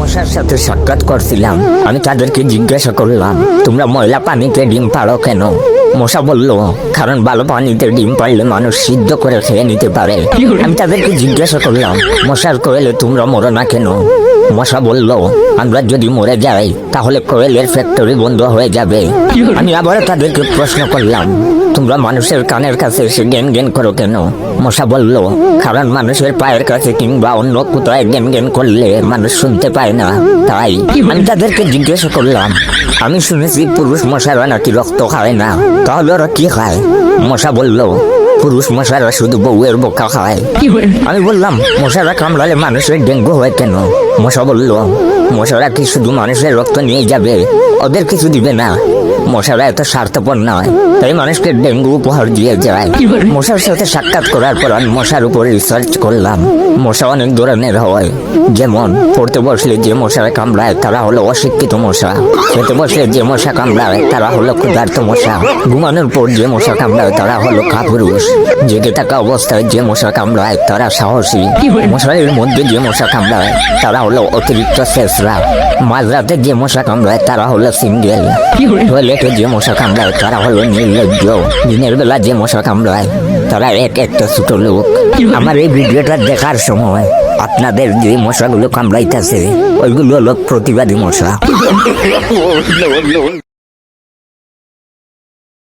মশার সাথে সাক্ষাৎ করছিলাম। আমি তাদেরকে জিজ্ঞাসা করলাম তোমরা ময়লা পানিতে ডিম পাড়ো কেন? মশা বলল কারণ ভালো পানিতে ডিম পাড়লে মানুষ সিদ্ধ করে খেয়ে নিতে পারে। আমি তাদেরকে জিজ্ঞাসা করলাম মশার কোয়েলে তোমরা মরো না কেন? মশা বলল, আমরা যদি মরে যাই, তাহলে কোয়েলের ফ্যাক্টরি বন্ধ হয়ে যাবে। আমি আবার তাদেরকে প্রশ্ন করলাম, তোমরা মানুষের কানের কাছে এসে জ্ঞান গেন করো কেন? মশা বলল, কারণ মানুষের পায়ের কাছে কিংবা অন্য কোথায় জ্ঞান গেন করলে মানুষ শুনতে পায় না। তাই আমি তাদেরকে জিজ্ঞেস করলাম, আমি শুনেছি পুরুষ মশারা নাকি রক্ত খায় না, তাহলে ওরা কি খায়? মশা বলল পুরুষ মশারা শুধু বউয়ের বোকা খায় আমি বললাম মশারা কামড়ালে মানুষের ডেঙ্গু হয় কেন মশা বলল মশারা কি শুধু মানুষের রক্ত নিয়ে যাবে ওদের কিছু দিবে না মশারা এত স্বার্থপর নয়। তাই মানুষকে ডেঙ্গু, উপহার দিয়ে যায়। মশার সাথে সাক্ষাৎ করার পর আমি মশার উপর রিসার্চ করলাম। মশা অনেক ধরনের হয়। যেমন, পড়তে বসলে যে মশারা কামড়ায়, তারা হলো অশিক্ষিত মশা। খেতে বসলে যে মশা কামড়ায়, তারা হলো ক্ষুধার্ত মশা। ঘুমানোর পর যে মশা কামড়ায়, তারা হলো কাপুরুষ। জেগে থাকা অবস্থায় যে মশা কামড়ায়, তারা সাহসী। মশারির মধ্যে যে মশা কামড়ায়, তারা হলো অতিরিক্ত শেষরা। মাঝরাতে যে মশা কামড়ায়, তারা হলো সিঙ্গেল। টয়লেটে যে মশা কামড়ায় তারা হলো নির্লজ্জ দিনের বেলা যে মশা কামড়ায় তারা এক একটা ছোট লোক আমার এই ভিডিওটা দেখার সময় আপনাদের যে মশাগুলো কামড়াইতেছে ওইগুলো হলো প্রতিবাদী মশা